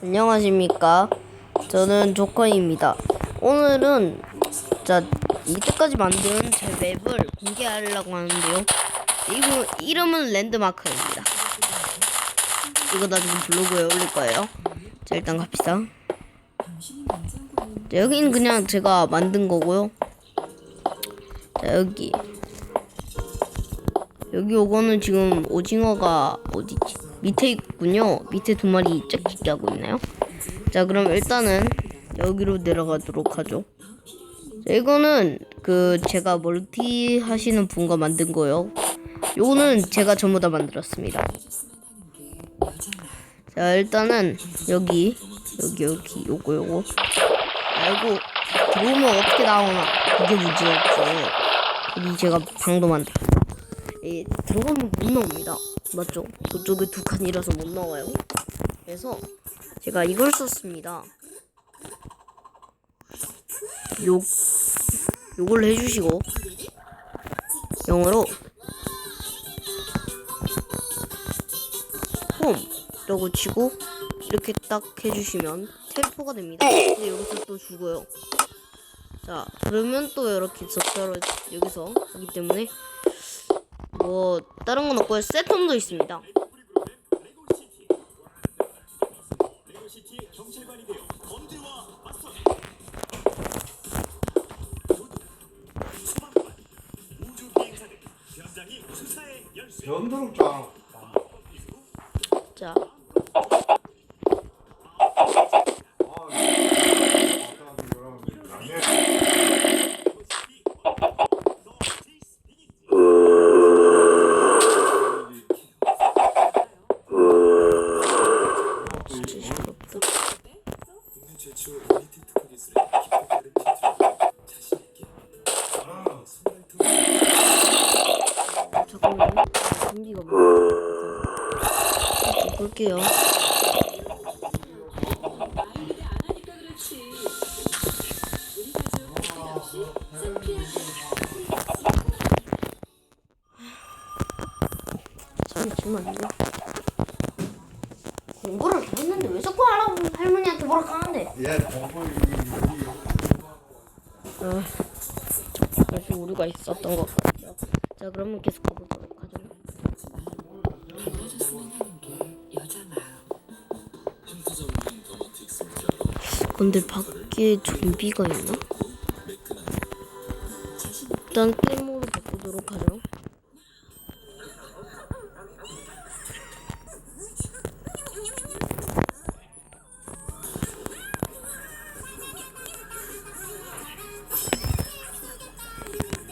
안녕하십니까. 저는 조커입니다. 오늘은 자 이때까지 만든 제 맵을 공개하려고 하는데요. 이름, 이름은 랜드마크입니다. 이거 나중에 블로그에 올릴 거예요. 자 일단 갑시다. 자, 여기는 그냥 제가 만든 거고요. 자 여기 여기 요거는 지금 오징어가 어디지? 밑에 있군요. 밑에 두 마리 짝짓기 하고 있나요? 자, 그럼 일단은 여기로 내려가도록 하죠. 자, 이거는 그 제가 멀티 하시는 분과 만든 거요. 요거는 제가 전부 다 만들었습니다. 자, 일단은 여기 여기 여기 요거 요거. 아, 요거 들어오면 어떻게 나오나? 그게 문제였죠. 여기 제가 방도 만들었어요. 예, 들어가면 못 나옵니다. 맞죠? 그쪽에 두 칸이라서 못 나와요. 그래서 제가 이걸 썼습니다. 요 요걸 해주시고 영어로 홈 라고 치고 이렇게 딱 해주시면 텔포가 됩니다. 근데 여기서 또 죽어요. 자 그러면 또 이렇게 적절로 여기서 하기 때문에 뭐 다른 건 없고요. 세톰도 있습니다. 자, 전기가 뭐? 볼게요. 잠시만요. 공부를 다 했는데 왜 자꾸 하라고 할머니한테 뭐라 하는데? 얘 공부 아, 그래서 오류가 있었던 것 같아요. 자, 그러면 계속 가보도록 하죠. 근데 밖에 좀비가 있나? 일단 게임으로 바꾸도록 하죠.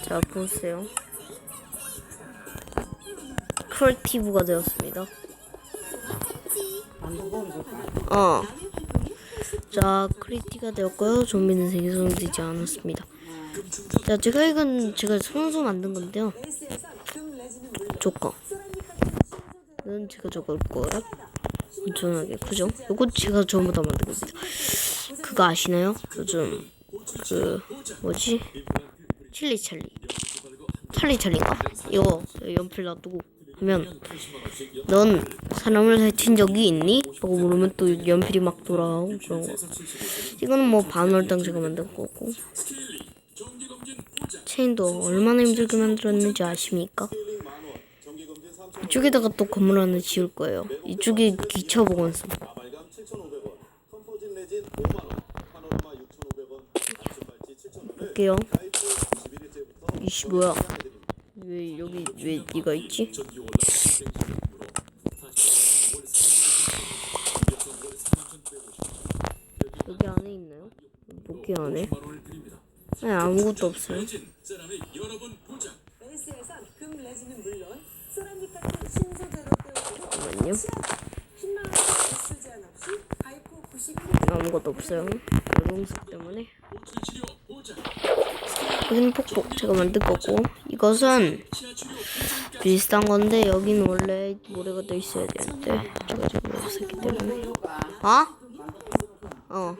자, 보세요. 크리에이티브가 되었습니다. 어. 자, 크리티가 되었고요. 좀비는 생성되지 않았습니다. 자, 제가 이건 제가 손수 만든 건데요. 조건. 는 제가 적을 거예요. 엄청나게 크죠? 요거 제가 전부 다 만든 겁니다. 그거 아시나요? 요즘 그 뭐지? 칠리 찰리. 찰리 찰리인가? 이거 연필 놔두고 하면 넌 사람을 해친 적이 있니? 라고 물으면 또 연필이 막 돌아오고 그런 거. 이거는 뭐 반월당 제가 만든 거고. 체인도 얼마나 힘들게 만들었는지 아십니까? 이쪽에다가 또 건물 하나 지을 거예요. 이쪽에 기차 보건소. 아말감 7,500원, 컴포진 레진 5만 원, 파노라마 6,500원, 아스팔치 7,500원. 볼게요. 라이프 11일째부터 이씨 뭐야? 왜 여기 왜 네가 있지? 전기 올라 경쟁 제품으로 다시 월 3년 여기 안에 있나요? 볼게요 안에. 10만 원을 드립니다. 아니 아무것도 없어요. 잠깐만요. 10만 원의 개수 제한 없이 가입후 91일 아무것도 없어요. 노동석 때문에. 여기는 폭폭 만든 거고 이것은. 비슷한 건데 여기는 원래 모래가 더 있어야 되는데 제가 지금 없었기 때문에 어? 어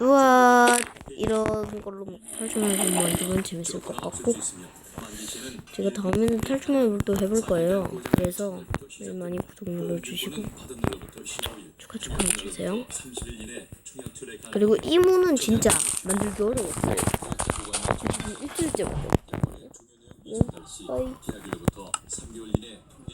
우와 이런 걸로 막 탈출맵을 만들면 재밌을 것 같고 제가 다음에는 탈출맵을 또 해볼 거예요 그래서 많이 구독 눌러주시고 축하 축하해 주세요. 30일 이내 총약 출에 가능. 그리고 이모는 진짜 만들기 어려웠어요. 지금 일주일째 만들었 빠이.